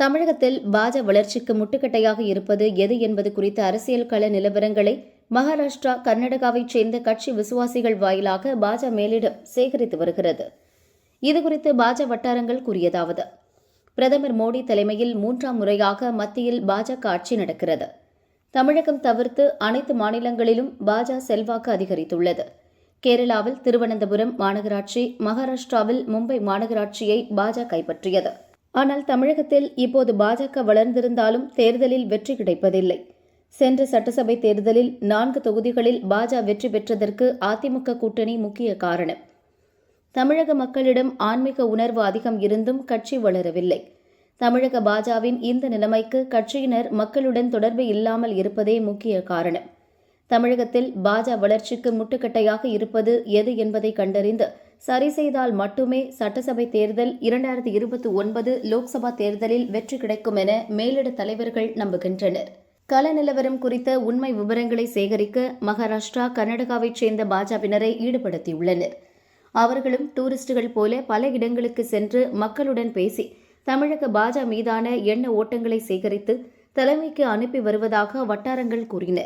தமிழகத்தில் பாஜ வளர்ச்சிக்கு முட்டுக்கட்டையாக இருப்பது எது என்பது குறித்த அரசியல் கள நிலவரங்களை மகாராஷ்டிரா கர்நாடகாவைச் சேர்ந்த கட்சி விசுவாசிகள் வாயிலாக பாஜ மேலிடம் சேகரித்து வருகிறது. இதுகுறித்து பாஜ வட்டாரங்கள் கூறியதாவது பிரதமர் மோடி தலைமையில் மூன்றாம் முறையாக மத்தியில் பாஜக ஆட்சி நடக்கிறது. தமிழகம் தவிர்த்து அனைத்து மாநிலங்களிலும் பாஜ செல்வாக்கு அதிகரித்துள்ளது. கேரளாவில் திருவனந்தபுரம் மாநகராட்சி மகாராஷ்டிராவில் மும்பை மாநகராட்சியை பாஜ கைப்பற்றியது. ஆனால் தமிழகத்தில் இப்போது பாஜக வளர்ந்திருந்தாலும் தேர்தலில் வெற்றி கிடைப்பதில்லை. சென்ற சட்டசபை தேர்தலில் நான்கு தொகுதிகளில் பாஜக வெற்றி பெற்றதற்கு அதிமுக கூட்டணி முக்கிய காரணம். தமிழக மக்களிடம் ஆன்மீக உணர்வு அதிகம் இருந்தும் கட்சி வளரவில்லை. தமிழக பாஜவின் இந்த நிலைமைக்கு கட்சியினர் மக்களுடன் தொடர்பு இல்லாமல் இருப்பதே முக்கிய காரணம். தமிழகத்தில் பாஜ வளர்ச்சிக்கு முட்டுக்கட்டையாக இருப்பது எது என்பதை கண்டறிந்து சரி செய்தால் மட்டுமே சட்டசபை தேர்தல் இரண்டாயிரத்தி இருபத்தி ஒன்பது லோக்சபா தேர்தலில் வெற்றி கிடைக்கும் என மேலிட தலைவர்கள் நம்புகின்றனர். கள நிலவரம் குறித்த உண்மை விவரங்களை சேகரிக்க மகாராஷ்டிரா கர்நாடகாவைச் சேர்ந்த பாஜவினரை ஈடுபடுத்தியுள்ளனர். அவர்களும் டூரிஸ்டுகள் போல பல இடங்களுக்கு சென்று மக்களுடன் பேசி தமிழக பாஜ மீதான எண்ண ஓட்டங்களை சேகரித்து தலைமைக்கு அனுப்பி வருவதாக வட்டாரங்கள் கூறின.